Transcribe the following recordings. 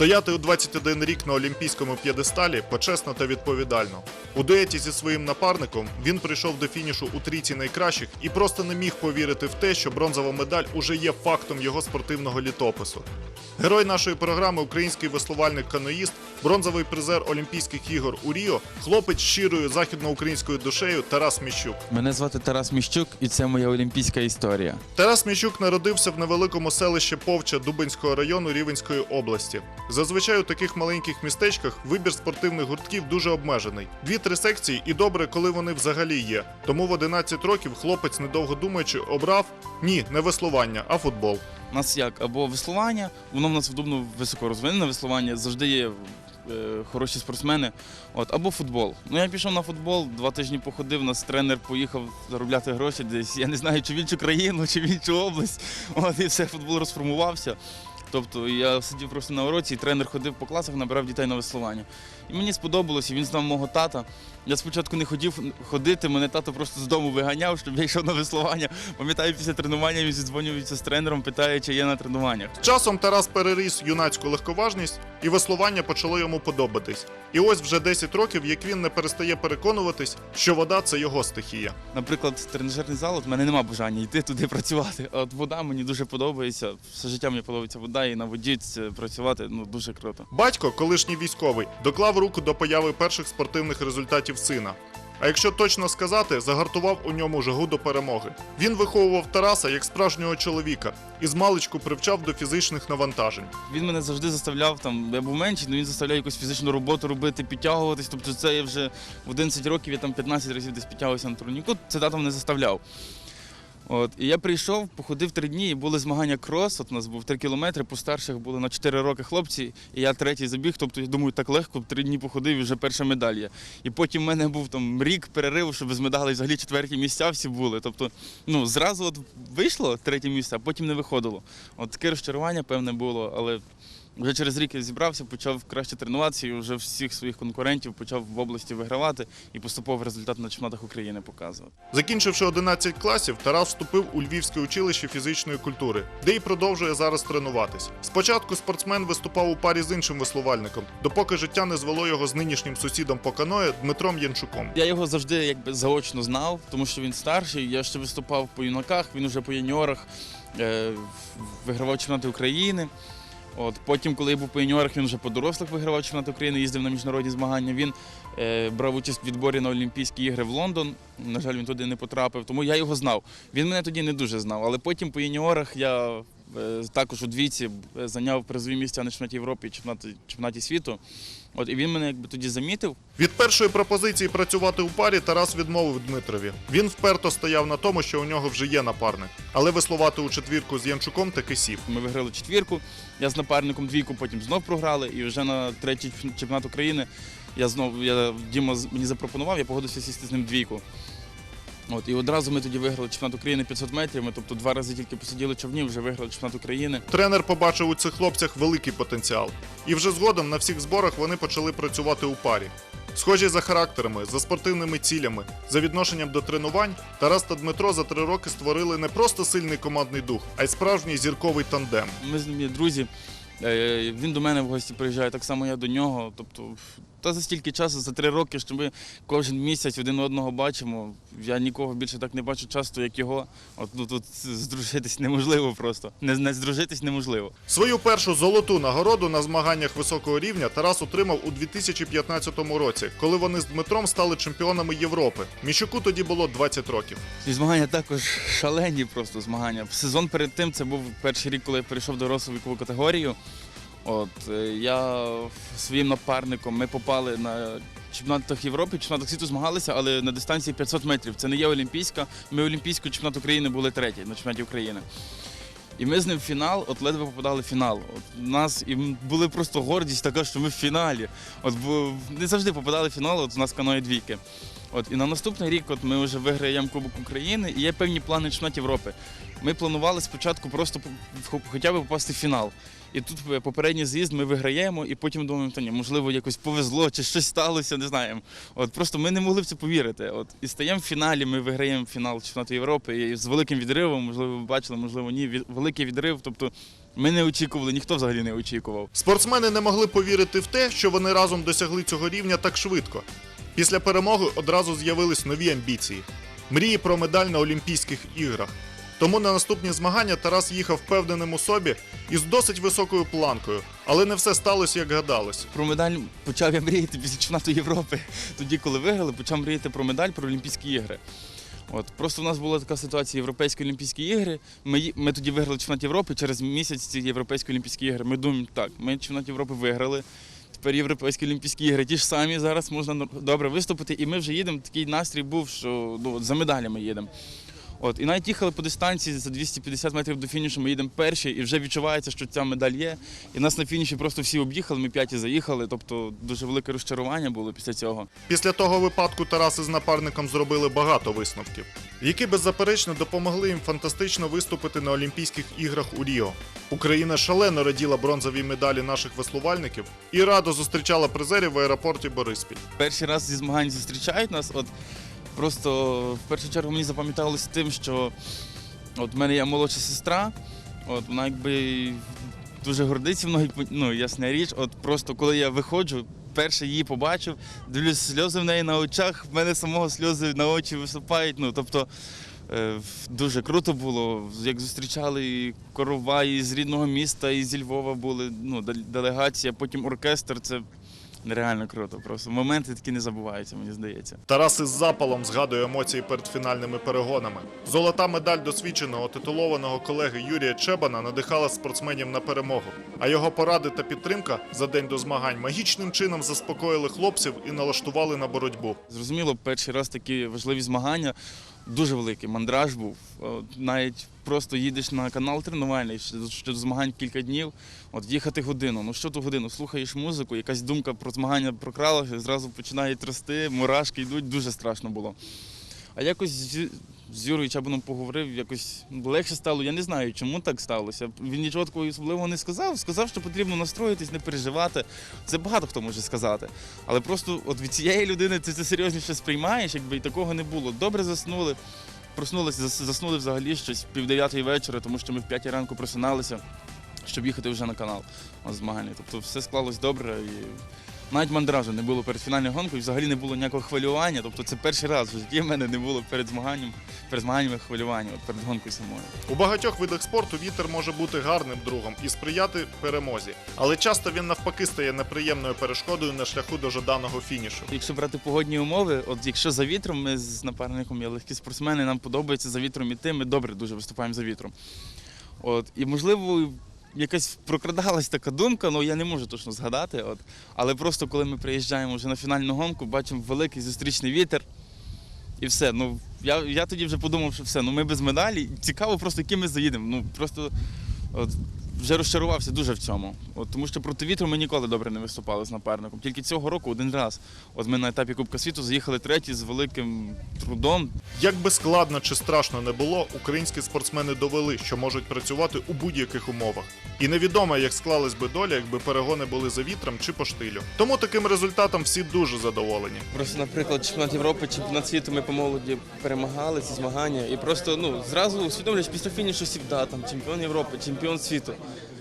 Стояти у 21 рік на олімпійському п'єдесталі почесно та відповідально. У дуеті зі своїм напарником він прийшов до фінішу у трійці найкращих і просто не міг повірити в те, що бронзова медаль уже є фактом його спортивного літопису. Герой нашої програми, український веслувальник каноїст, бронзовий призер Олімпійських ігор у Ріо, хлопець щирою західноукраїнською душею Тарас Міщук. Мене звати Тарас Міщук, і це моя олімпійська історія. Тарас Міщук народився в невеликому селищі Повча Дубинського району Рівенської області. Зазвичай у таких маленьких містечках вибір спортивних гуртків дуже обмежений. Дві-три секції, і добре, коли вони взагалі є. Тому в 11 років хлопець, недовго думаючи, обрав ні, не веслування, а футбол. У нас як або веслування, воно в нас вдобно високо розвинене веслування, завжди є е, хороші спортсмени. От, або футбол. Ну я пішов на футбол, два тижні походив, нас тренер поїхав заробляти гроші десь. Я не знаю, чи в іншу країну, чи в іншу область. От, і все, футбол розформувався. Тобто я сидів просто на уроці, і тренер ходив по класах, набирав дітей на веслування. І мені сподобалося, він знав мого тата. Я спочатку не хотів ходити, мене тато просто з дому виганяв, щоб я йшов на веслування. Пам'ятаю, після тренування він зідзвонюється з тренером, питає, чи є на тренуваннях. З часом Тарас переріс юнацьку легковажність, і веслування почало йому подобатись. І ось вже 10 років, як він не перестає переконуватись, що вода це його стихія. Наприклад, тренажерний зал, от мене нема бажання йти туди працювати. А от вода мені дуже подобається. Все життя мені подобається вода, і на воді працювати ну дуже круто. Батько, колишній військовий, доклав руку до появи перших спортивних результатів сина. А якщо точно сказати, загартував у ньому жагу до перемоги. Він виховував Тараса як справжнього чоловіка і змалечку привчав до фізичних навантажень. Він мене завжди заставляв там, я був менший, але він заставляв якусь фізичну роботу робити, підтягуватись. Тобто це я вже в 11 років, я там 15 разів десь підтягувався на турніку. Це тато мене заставляв. От, і я прийшов, походив три дні, і були змагання крос. От у нас був три кілометри, по старших були на чотири роки хлопці, і я третій забіг. Тобто, я думаю, так легко, три дні походив і вже перша медаль є. І потім в мене був там рік перерив, щоб без медалей взагалі четверті місця всі були. Тобто, ну зразу от вийшло третє місце, а потім не виходило. От таке розчарування, певне, було, але вже через рік я зібрався, почав краще тренуватися і вже всіх своїх конкурентів почав в області вигравати і поступово результат на чемпіонатах України показувати. Закінчивши 11 класів, Тарас вступив у Львівське училище фізичної культури, де і продовжує зараз тренуватись. Спочатку спортсмен виступав у парі з іншим веслувальником, допоки життя не звело його з нинішнім сусідом по каное Дмитром Янчуком. Я його завжди якби заочно знав, тому що він старший. Я ще виступав по юнаках, він уже по юніорах е, вигравав чемпіонати України. От потім, коли я був по юніорах, він вже по дорослих вигравав чемпіонат України, їздив на міжнародні змагання. Він е, брав участь в відборі на Олімпійські ігри в Лондон. На жаль, він туди не потрапив, тому я його знав. Він мене тоді не дуже знав. Але потім по юніорах я також у двійці е, зайняв призові місця на чемпіонаті Європи і чемпіонаті, чемпіонаті світу. От і він мене якби тоді замітив. Від першої пропозиції працювати у парі Тарас відмовив Дмитрові. Він вперто стояв на тому, що у нього вже є напарник, але веслувати у четвірку з Янчуком таки сів. Ми виграли четвірку, я з напарником двійку, потім знов програли. І вже на третій чемпіонат України я знов я Діма мені запропонував, я погодився сісти з ним двійку. От, і одразу ми тоді виграли чемпіонат України 500 метрів. Ми тобто два рази тільки посиділи човні, вже виграли чемпіонат України. Тренер побачив у цих хлопцях великий потенціал. І вже згодом на всіх зборах вони почали працювати у парі. Схожі за характерами, за спортивними цілями, за відношенням до тренувань, Тарас та Дмитро за три роки створили не просто сильний командний дух, а й справжній зірковий тандем. Ми з ним є друзі. Е, Він до мене в гості приїжджає, так само я до нього. Тобто, та за стільки часу, за три роки, що ми кожен місяць один одного бачимо. Я нікого більше так не бачу часто, як його. От ну, тут здружитись неможливо просто. Не, не здружитись неможливо. Свою першу золоту нагороду на змаганнях високого рівня Тарас отримав у 2015 році, коли вони з Дмитром стали чемпіонами Європи. Міщуку тоді було 20 років. І змагання також шалені просто змагання. Сезон перед тим це був перший рік, коли я перейшов до дорослу категорію. От е, я своїм напарником ми попали на чемпіонатах Європи, чемпіонатах світу змагалися, але на дистанції 500 метрів. Це не є Олімпійська. Ми Олімпійську чемпіонат України були треті на чемпіонаті України. І ми з ним в фінал, от ледве попадали в фінал. От нас і були просто гордість така, що ми в фіналі. От не завжди попадали в фінал, от у нас каної двійки. От і на наступний рік от ми вже виграємо Кубок України і є певні плани чемпіонат Європи. Ми планували спочатку просто хоча б попасти в фінал. І тут е, попередній з'їзд ми виграємо, і потім думаємо, та ні, можливо, якось повезло чи щось сталося, не знаємо. От просто ми не могли в це повірити. От і стаємо в фіналі. Ми виграємо фінал чемпіонату Європи і з великим відривом, можливо, ви бачили, можливо, ні. від- Великий відрив. Тобто Ми не очікували, ніхто взагалі не очікував. Спортсмени не могли повірити в те, що вони разом досягли цього рівня так швидко. Після перемоги одразу з'явились нові амбіції мрії про медаль на Олімпійських іграх. Тому на наступні змагання Тарас їхав впевненим у собі і з досить високою планкою, але не все сталося, як гадалось. Про медаль почав я мріяти після чемпіонату Європи. Тоді, коли виграли, почав мріяти про медаль про Олімпійські ігри. От просто у нас була така ситуація Європейські Олімпійські ігри. Ми, ми тоді виграли чемпіонат Європи. Через місяць ці Європейські Олімпійські ігри. Ми думаємо, так, ми чемпіонат Європи виграли. Тепер Європейські Олімпійські ігри ті ж самі зараз можна добре виступити. І ми вже їдемо. Такий настрій був, що ну, за медалями їдемо. От, і навіть їхали по дистанції за 250 метрів до фінішу, ми їдемо перші, і вже відчувається, що ця медаль є. І нас на фініші просто всі об'їхали, ми п'яті заїхали. Тобто дуже велике розчарування було після цього. Після того випадку Тарас із напарником зробили багато висновків, які беззаперечно допомогли їм фантастично виступити на Олімпійських іграх у Ріо. Україна шалено раділа бронзовій медалі наших веслувальників і радо зустрічала призерів в аеропорті Бориспіль. Перший раз зі змагань зустрічають нас. От просто в першу чергу мені запам'яталося тим, що от в мене є молодша сестра, от вона якби дуже гордиться мною, ну ясна річ. От просто коли я виходжу. Перше її побачив, дивлюсь сльози в неї на очах, в мене самого сльози на очі виступають. Ну тобто е, дуже круто було, як зустрічали і корова і з рідного міста, і зі Львова були ну, делегація, потім оркестр. Це нереально круто. Просто моменти такі не забуваються, мені здається. Тарас із запалом згадує емоції перед фінальними перегонами. Золота медаль досвідченого титулованого колеги Юрія Чебана надихала спортсменів на перемогу. А його поради та підтримка за день до змагань магічним чином заспокоїли хлопців і налаштували на боротьбу. Зрозуміло, перший раз такі важливі змагання. Дуже великий мандраж був. Навіть просто їдеш на канал тренувальний, що змагань кілька днів, от їхати годину. Ну що ту годину? Слухаєш музику, якась думка про змагання прокралася, зразу починає трясти, мурашки йдуть, дуже страшно було. А якось з, Юрою Чабаном поговорив, якось легше стало. Я не знаю, чому так сталося. Він нічого такого особливого не сказав. Сказав, що потрібно настроїтись, не переживати. Це багато хто може сказати. Але просто от від цієї людини ти це серйозніше сприймаєш, якби і такого не було. Добре заснули. Проснулися, заснули взагалі щось пів дев'ятої вечора, тому що ми в п'ятій ранку просиналися, щоб їхати вже на канал змагання. Тобто все склалось добре і навіть мандражу не було перед фінальною гонкою, взагалі не було ніякого хвилювання. Тобто це перший раз в житті в мене не було перед змаганням, перед змаганнями хвилювання, от перед гонкою самою. У багатьох видах спорту вітер може бути гарним другом і сприяти перемозі, але часто він навпаки стає неприємною перешкодою на шляху до жаданого фінішу. Якщо брати погодні умови, от якщо за вітром, ми з напарником є легкі спортсмени, нам подобається за вітром іти, ми добре дуже виступаємо за вітром. От, і можливо, якась прокрадалась така думка, ну я не можу точно згадати. От, але просто коли ми приїжджаємо вже на фінальну гонку, бачимо великий зустрічний вітер. І все. Ну, я, я тоді вже подумав, що все, ну ми без медалі. Цікаво просто, яким ми заїдемо. Ну просто от, вже розчарувався дуже в цьому. От, тому що проти вітру ми ніколи добре не виступали з напарником. Тільки цього року один раз. От ми на етапі Кубка світу заїхали треті з великим трудом. Як би складно чи страшно не було, українські спортсмени довели, що можуть працювати у будь-яких умовах. І невідомо, як склалась би доля, якби перегони були за вітром чи по штилю. Тому таким результатом всі дуже задоволені. Просто, наприклад, чемпіонат Європи, чемпіонат світу ми по молоді перемагали ці змагання. І просто ну, зразу усвідомлюєш після фінішу завжди, там чемпіон Європи, чемпіон світу.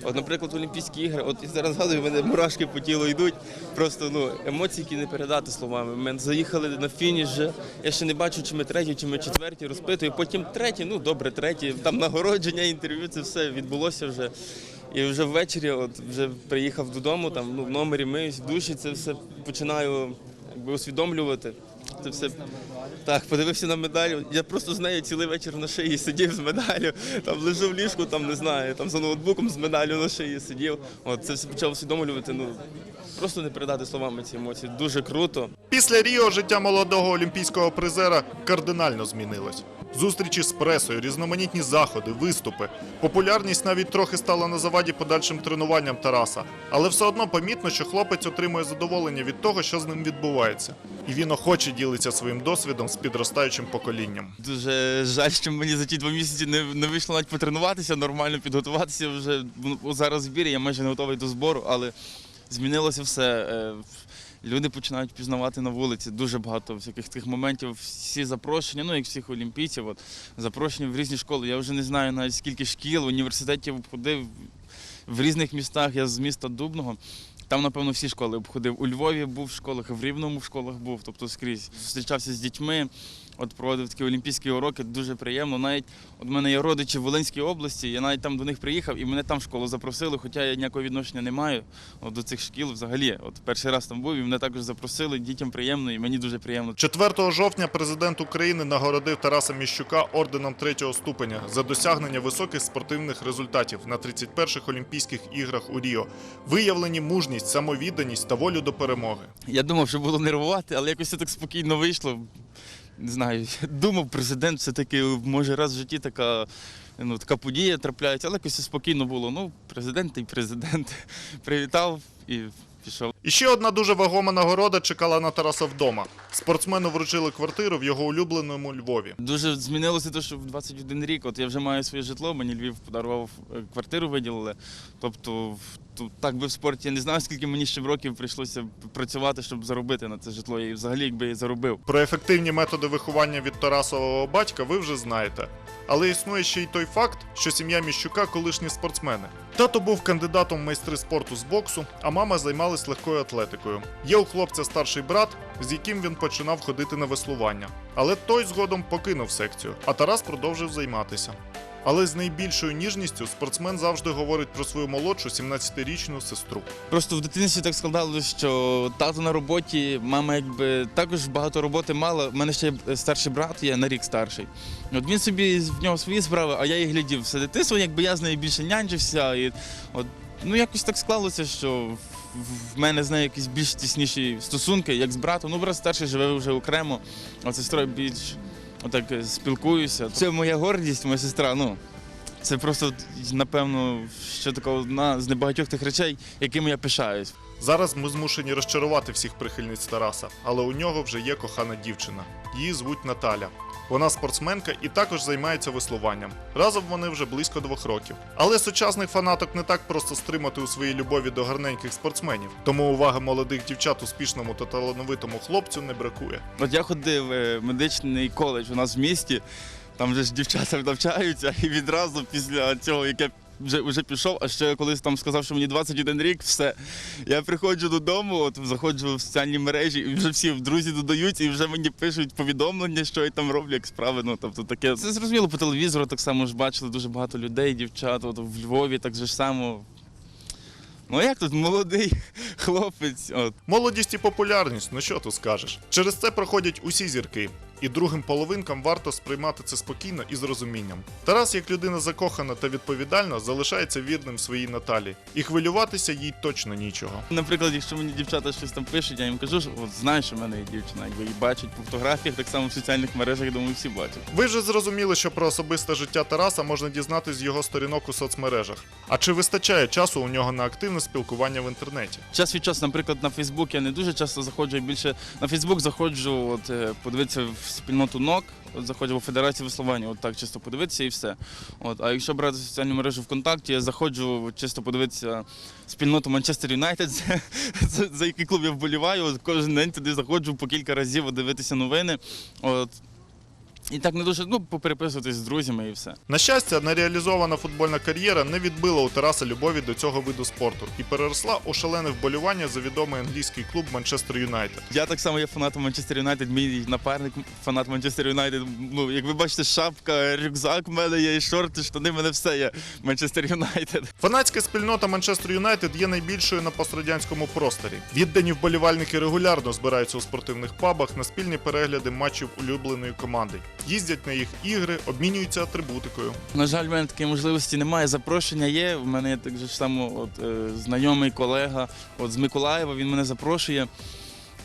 От, наприклад, Олімпійські ігри, от я зараз згадую, мене мурашки по тілу йдуть. Просто ну, емоції, які не передати словами. Ми заїхали на фініш, я ще не бачу, чи ми треті, чи ми четверті, розпитую. Потім треті, ну добре, треті. Там нагородження, інтерв'ю, це все відбулося вже. І вже ввечері, от вже приїхав додому, там ну, в номері миюсь, в душі, це все починаю якби усвідомлювати. Це все так, подивився на медаль. Я просто з нею цілий вечір на шиї сидів з медаллю. Там лежу в ліжку, там не знаю, там за ноутбуком з медаллю на шиї сидів. От це все почав усвідомлювати. Ну просто не передати словами ці емоції. Дуже круто. Після Ріо життя молодого олімпійського призера кардинально змінилось. Зустрічі з пресою, різноманітні заходи, виступи. Популярність навіть трохи стала на заваді подальшим тренуванням Тараса. Але все одно помітно, що хлопець отримує задоволення від того, що з ним відбувається. І він охоче ділиться своїм досвідом з підростаючим поколінням. Дуже жаль, що мені за ті два місяці не, не вийшло навіть потренуватися, нормально підготуватися. Вже ну, зараз в збірі, я майже не готовий до збору, але змінилося все. Е, Люди починають пізнавати на вулиці. Дуже багато всяких таких моментів. Всі запрошення, ну як всіх олімпійців, от, запрошення в різні школи. Я вже не знаю навіть скільки шкіл, університетів ходив. в різних містах. Я з міста Дубного. Там, напевно, всі школи обходив. У Львові був в школах, в Рівному в школах був, тобто скрізь. Зустрічався з дітьми, от проводив такі олімпійські уроки, дуже приємно. Навіть от в мене є родичі в Волинській області, я навіть там до них приїхав і мене там в школу запросили, хоча я ніякого відношення не маю от, до цих шкіл взагалі. От перший раз там був і мене також запросили, дітям приємно і мені дуже приємно. 4 жовтня президент України нагородив Тараса Міщука орденом третього ступеня за досягнення високих спортивних результатів на 31-х Олімпійських іграх у Ріо, виявлені мужність, самовідданість та волю до перемоги. Я думав, що було нервувати, але якось так спокійно вийшло. Не знаю, думав, президент все-таки може раз в житті така, ну, така подія трапляється, але якось спокійно було. Ну, президент і президент. Привітав і пішов. І ще одна дуже вагома нагорода чекала на Тараса вдома. Спортсмену вручили квартиру в його улюбленому Львові. Дуже змінилося те, що в 21 рік, от я вже маю своє житло, мені Львів подарував е, квартиру, виділили. Тобто, в- ту- так би в спорті я не знаю, скільки мені ще в років прийшлося працювати, щоб заробити на це житло. І взагалі, якби я заробив. Про ефективні методи виховання від Тарасового батька ви вже знаєте. Але існує ще й той факт, що сім'я Міщука колишні спортсмени. Тато був кандидатом в майстри спорту з боксу, а мама займалась легкою атлетикою. Є у хлопця старший брат, з яким він починав ходити на веслування. Але той згодом покинув секцію, а Тарас продовжив займатися. Але з найбільшою ніжністю спортсмен завжди говорить про свою молодшу 17-річну сестру. Просто в дитинстві так складалося, що тато на роботі, мама якби також багато роботи мала. У мене ще старший брат є на рік старший. От він собі в нього свої справи, а я їх глядів все дитинство, якби я з нею більше нянчився. І от ну якось так склалося, що в- мене з нею якісь більш тісніші стосунки, як з братом. Ну, брат старший живе вже окремо, а сестрою більш отак е, спілкуюся. Це моя гордість, моя сестра. Ну це просто напевно що такого одна з небагатьох тих речей, якими я пишаюсь. Зараз ми змушені розчарувати всіх прихильниць Тараса, але у нього вже є кохана дівчина. Її звуть Наталя. Вона спортсменка і також займається веслуванням. Разом вони вже близько двох років. Але сучасних фанаток не так просто стримати у своїй любові до гарненьких спортсменів. Тому уваги молодих дівчат успішному та талановитому хлопцю не бракує. От я ходив е, в медичний коледж у нас в місті, там вже ж дівчата навчаються, і відразу після цього, як я вже, вже пішов, а ще колись там сказав, що мені 21 рік, все. Я приходжу додому, от заходжу в соціальні мережі, і вже всі друзі додають, і вже мені пишуть повідомлення, що я там роблю, як справи. Ну тобто таке. Це зрозуміло по телевізору, так само ж бачили дуже багато людей, дівчат. От в Львові так же ж само. Ну як тут молодий хлопець? От. Молодість і популярність, ну що тут скажеш? Через це проходять усі зірки. І другим половинкам варто сприймати це спокійно і з розумінням. Тарас, як людина закохана та відповідальна, залишається вірним своїй Наталі, і хвилюватися їй точно нічого. Наприклад, якщо мені дівчата щось там пишуть, я їм кажу, що от знаєш, що в мене є дівчина, якби її бачать по фотографіях, так само в соціальних мережах, я думаю, всі бачать. Ви вже зрозуміли, що про особисте життя Тараса можна дізнатись з його сторінок у соцмережах. А чи вистачає часу у нього на активне спілкування в інтернеті? Час від часу, наприклад, на Фейсбук я не дуже часто заходжу, я більше на Фейсбук заходжу, от е, подивитися в спільноту НОК, от заходжу в Федерацію веслування, от так чисто подивитися і все. От, а якщо брати соціальну мережу ВКонтакті, я заходжу чисто подивитися спільноту Манчестер Юнайтед, за, який клуб я вболіваю. От, кожен день туди заходжу по кілька разів дивитися новини. От, і так не дуже ну, попереписуватись з друзями і все. На щастя, нереалізована футбольна кар'єра не відбила у Тараса любові до цього виду спорту і переросла у шалене вболівання за відомий англійський клуб Манчестер Юнайтед. Я так само є фанатом Манчестер Юнайтед, мій напарник фанат Манчестер Юнайтед. Ну, як ви бачите, шапка, рюкзак в мене є, і шорти, штани, в мене все є. Манчестер Юнайтед. Фанатська спільнота Манчестер Юнайтед є найбільшою на пострадянському просторі. Віддані вболівальники регулярно збираються у спортивних пабах на спільні перегляди матчів улюбленої команди. Їздять на їх ігри, обмінюються атрибутикою. На жаль, в мене такої можливості немає. Запрошення є. В мене так же ж само от, е, знайомий колега от, з Миколаєва, він мене запрошує.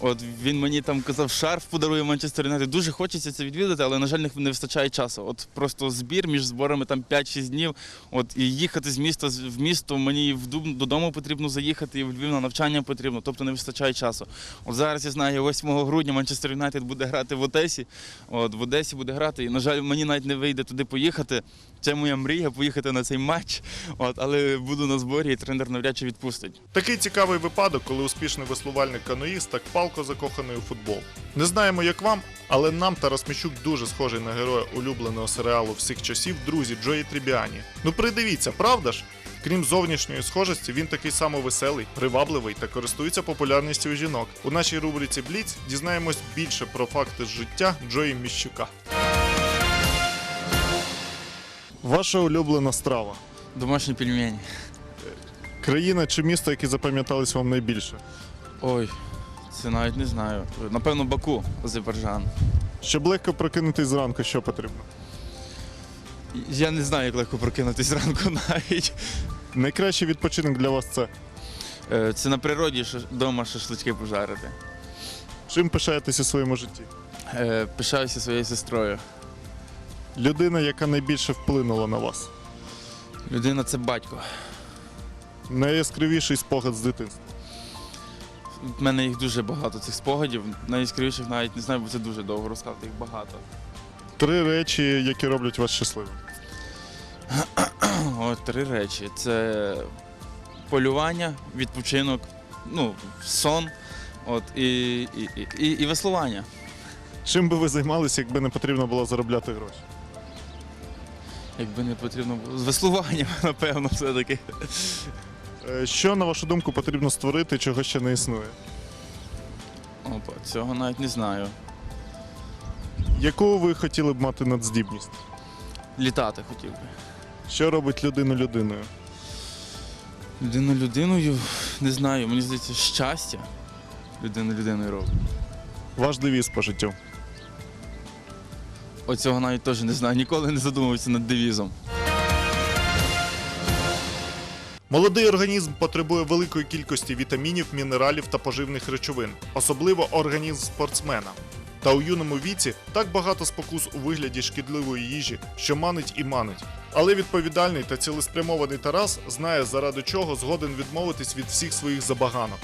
От він мені там казав, шарф подарує Манчестер Юнайтед. Дуже хочеться це відвідати, але, на жаль, не- вистачає часу. От просто збір між зборами там 5-6 днів. От і їхати з міста з- в місто, мені в Дуб- додому потрібно заїхати, і в Львів на навчання потрібно, тобто не вистачає часу. От зараз я знаю, 8 грудня Манчестер Юнайтед буде грати в Одесі. От в Одесі буде грати. І, на жаль, мені навіть не вийде туди поїхати. Це моя мрія поїхати на цей матч. От, але буду на зборі, і тренер навряд чи відпустить. Такий цікавий випадок, коли успішний веслувальник каноїст так палко закоханий у футбол. Не знаємо, як вам, але нам Тарас Міщук дуже схожий на героя улюбленого серіалу всіх часів друзі Джої Трібіані. Ну придивіться, правда ж? Крім зовнішньої схожості, він такий само веселий, привабливий та користується популярністю у жінок. У нашій рубриці Бліц дізнаємось більше про факти життя Джої Міщука. Ваша улюблена страва. Домашні пельмені. Країна чи місто, які запам'ятались вам найбільше? Ой, це навіть не знаю. Напевно, Баку, Азербайджан. Щоб легко прокинутись зранку, що потрібно? Я не знаю, як легко прокинутись зранку навіть. Найкращий відпочинок для вас це. Е, Це на природі вдома шашлички пожарити. Чим пишаєтесь у своєму житті? Е, Пишаюся своєю сестрою. Людина, яка найбільше вплинула на вас. Людина це батько. Найяскравіший спогад з дитинства. У мене їх дуже багато цих спогадів. Найяскравіших навіть не знаю, бо це дуже довго розказати, їх багато. Три речі, які роблять вас щасливим. О, три речі: це полювання, відпочинок, ну, сон, от, і, і, і, і веслування. Чим би ви займалися, якби не потрібно було заробляти гроші? Якби не потрібно було. З веслуванням, напевно, все-таки. Е, Що, на вашу думку, потрібно створити, чого ще не існує? Опа, цього навіть не знаю. Яку ви хотіли б мати надздібність? Літати хотів би. Що робить людину людиною? Людину людиною, не знаю, мені здається, щастя. Людину людиною робить. Ваш девіз по життю. Оцього навіть теж не знаю, ніколи не задумувався над девізом. Молодий організм потребує великої кількості вітамінів, мінералів та поживних речовин, особливо організм спортсмена. Та у юному віці так багато спокус у вигляді шкідливої їжі, що манить і манить. Але відповідальний та цілеспрямований Тарас знає, заради чого згоден відмовитись від всіх своїх забаганок.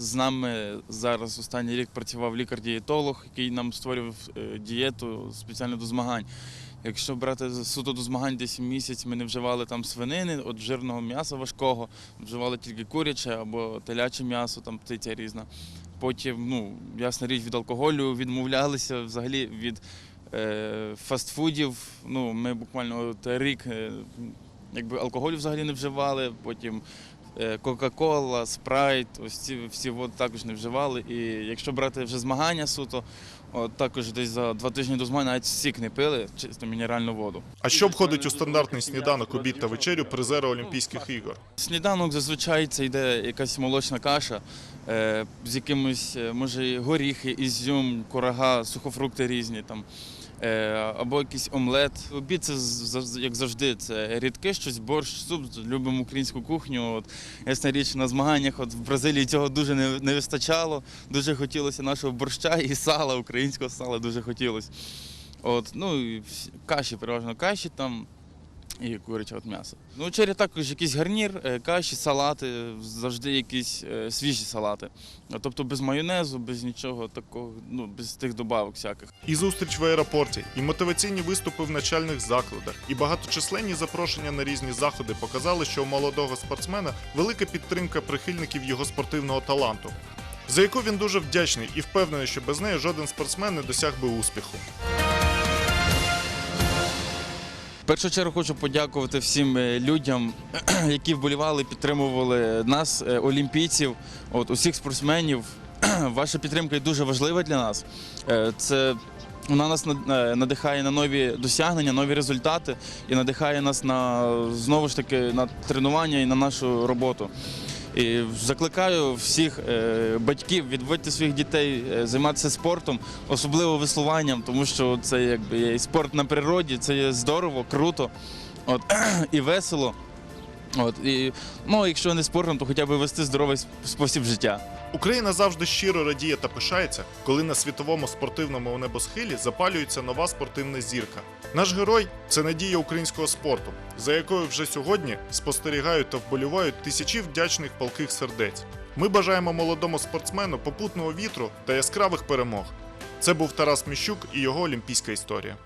З нами зараз останній рік працював лікар-дієтолог, який нам створював е, дієту спеціально до змагань. Якщо брати суто до змагань десь місяць, ми не вживали там свинини, от жирного м'яса важкого, вживали тільки куряче або теляче м'ясо, там птиця різна. Потім, ну, ясна річ, від алкоголю відмовлялися взагалі від е, фастфудів. Ну, ми буквально от рік е, якби алкоголю взагалі не вживали, потім Кока-Кола, Спрайт, ось ці всі от також не вживали. І якщо брати вже змагання суто, от також десь за два тижні до змагань навіть сік не пили, чисто мінеральну воду. А що входить у стандартний сніданок, обід та вечерю призера Олімпійських ігор? Сніданок зазвичай це йде якась молочна каша е, з якимось, е, може, горіхи, ізюм, курага, сухофрукти різні там. Е, або якийсь омлет. Обід це як завжди. Це рідке щось, борщ, суп. Любимо українську кухню. От, ясна річ, на змаганнях от в Бразилії цього дуже не, не вистачало. Дуже хотілося нашого борща і сала, українського сала дуже хотілося. От, ну каші, переважно каші там і куряче от м'ясо. Ну, вечері також якийсь гарнір, е, каші, салати, завжди якісь е, свіжі салати. Тобто без майонезу, без нічого такого, ну, без тих добавок всяких. І зустріч в аеропорті, і мотиваційні виступи в начальних закладах, і багаточисленні запрошення на різні заходи показали, що у молодого спортсмена велика підтримка прихильників його спортивного таланту, за яку він дуже вдячний і впевнений, що без неї жоден спортсмен не досяг би успіху. Першу чергу хочу подякувати всім е, людям, які вболівали, підтримували нас, е, олімпійців, от, усіх спортсменів. Ваша підтримка дуже важлива для нас. Е, Це вона нас над- надихає на нові досягнення, нові результати і надихає нас на знову ж таки на тренування і на нашу роботу. І закликаю всіх е, батьків відводити своїх дітей е, займатися спортом, особливо веслуванням, тому що це якби є спорт на природі, це є здорово, круто от, і весело. От, і, ну, якщо не спортом, то хоча б вести здоровий спосіб життя. Україна завжди щиро радіє та пишається, коли на світовому спортивному небосхилі запалюється нова спортивна зірка. Наш герой це надія українського спорту, за якою вже сьогодні спостерігають та вболівають тисячі вдячних палких сердець. Ми бажаємо молодому спортсмену попутного вітру та яскравих перемог. Це був Тарас Міщук і його олімпійська історія.